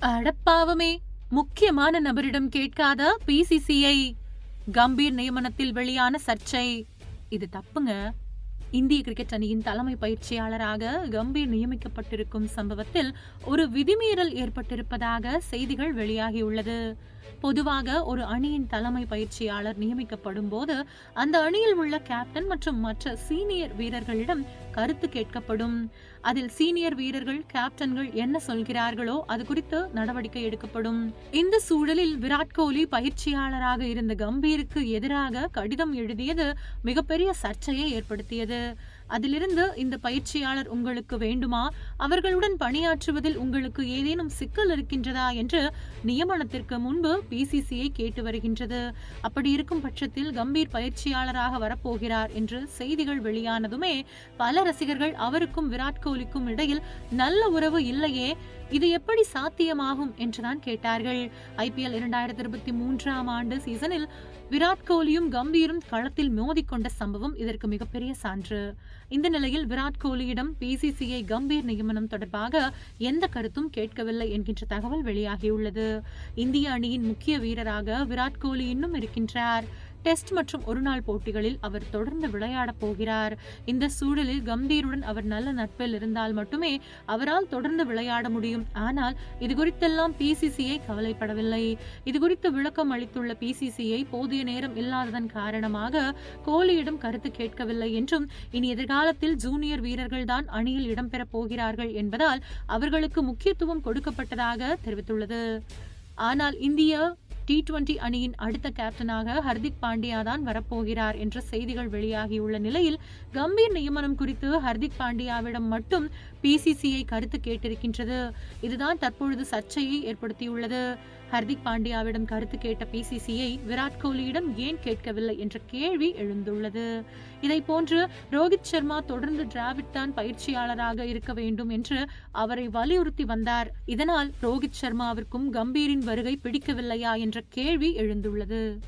அடப்பாவமே. முக்கியமான நபரிடம் கேட்காத பிசிசிஐ கம்பீர் நியமனத்தில் வெளியான சர்ச்சை. இது தப்புங்க. இந்திய கிரிக்கெட் அணியின் தலைமை பயிற்சியாளராக கம்பீர் நியமிக்கப்பட்டிருக்கும் சம்பவத்தில் ஒரு விதிமீறல் ஏற்பட்டிருப்பதாக செய்திகள் வெளியாகியுள்ளது. பொதுவாக ஒரு அணியின் தலைமை பயிற்சியாளர் நியமிக்கப்படும் போது அந்த அணியில் உள்ள கேப்டன் மற்றும் மற்ற சீனியர் வீரர்களிடம் கருத்து கேட்கப்படும். அதில் சீனியர் வீரர்கள் கேப்டன்கள் என்ன சொல்கிறார்களோ அது குறித்து நடவடிக்கை எடுக்கப்படும். இந்த சூழலில் விராட் கோலி பயிற்சியாளராக இருந்த கம்பீருக்கு எதிராக கடிதம் எழுதியது மிகப்பெரிய சர்ச்சையை ஏற்படுத்தியது. அதிலிருந்து இந்த பயிற்சியாளர் உங்களுக்கு வேண்டுமா? அவர்களுடன் பணியாற்றுவதில் உங்களுக்கு ஏதேனும் சிக்கல் இருக்கின்றதா? என்று நியமனத்திற்கு முன்பு பிசிசிஐ கேட்டு வருகின்றது. அப்படி இருக்கும் பட்சத்தில் கம்பீர் பயிற்சியாளராக வரப்போகிறார் என்று செய்திகள் வெளியானதுமே பல ரசிகர்கள் அவருக்கும் விராட் கோலிக்கும் இடையில் நல்ல உறவு இல்லையே இது எப்படி சாத்தியமாகும் என்றுதான் கேட்டார்கள். ஐபிஎல் இரண்டாயிரத்தி இருபத்தி மூன்றாம் ஆண்டு சீசனில் விராட் கோலியும் கம்பீரும் களத்தில் மோதிக்கொண்ட சம்பவம் இதற்கு மிகப்பெரிய சான்று. இந்த நிலையில் விராட் கோலியிடம் பிசிசிஐ கம்பீர் நியமனம் தொடர்பாக எந்த கருத்தும் கேட்கவில்லை என்கின்ற தகவல் வெளியாகியுள்ளது. இந்திய அணியின் முக்கிய வீரராக விராட் கோலி இன்னும் இருக்கின்றார். டெஸ்ட் மற்றும் ஒருநாள் போட்டிகளில் அவர் தொடர்ந்து விளையாடப் போகிறார். இந்த சூழலில் கம்பீருடன் அவர் நல்ல நட்பில் இருந்தால் மட்டுமே அவரால் தொடர்ந்து விளையாட முடியும். ஆனால் இது குறித்தெல்லாம் பிசிசிஐ கவலைப்படவில்லை. இது குறித்து விளக்கம் அளித்துள்ள பிசிசிஐ போதிய நேரம் இல்லாததன் காரணமாக கோலியிடம் கருத்து கேட்கவில்லை என்றும் இனி எதிர்காலத்தில் ஜூனியர் வீரர்கள் தான் அணியில் இடம்பெறப் போகிறார்கள் என்பதால் அவர்களுக்கு முக்கியத்துவம் கொடுக்கப்பட்டதாக தெரிவித்துள்ளது. ஆனால் இந்திய டி டுவெண்டி அணியின் அடுத்த கேப்டனாக ஹர்திக் பாண்டியா தான் வரப்போகிறார் என்ற செய்திகள் வெளியாகியுள்ள நிலையில் கம்பீர் நியமனம் குறித்து ஹர்திக் பாண்டியாவிடம் மட்டும் பிசிசிஐ கருத்து கேட்டிருக்கின்றது. இதுதான் தற்பொழுது சர்ச்சையை ஏற்படுத்தியுள்ளது. ஹர்திக் பாண்டியாவிடம் கருத்து கேட்ட பிசிசிஐ விராட் கோலியிடம் ஏன் கேட்கவில்லை என்ற கேள்வி எழுந்துள்ளது. இதை போன்று ரோஹித் சர்மா தொடர்ந்து டிராவிட் தான் பயிற்சியாளராக இருக்க வேண்டும் என்று அவரை வலியுறுத்தி வந்தார். இதனால் ரோஹித் சர்மாவிற்கும் கம்பீரின் வருகை பிடிக்கவில்லையா என்ற கேள்வி எழுந்துள்ளது.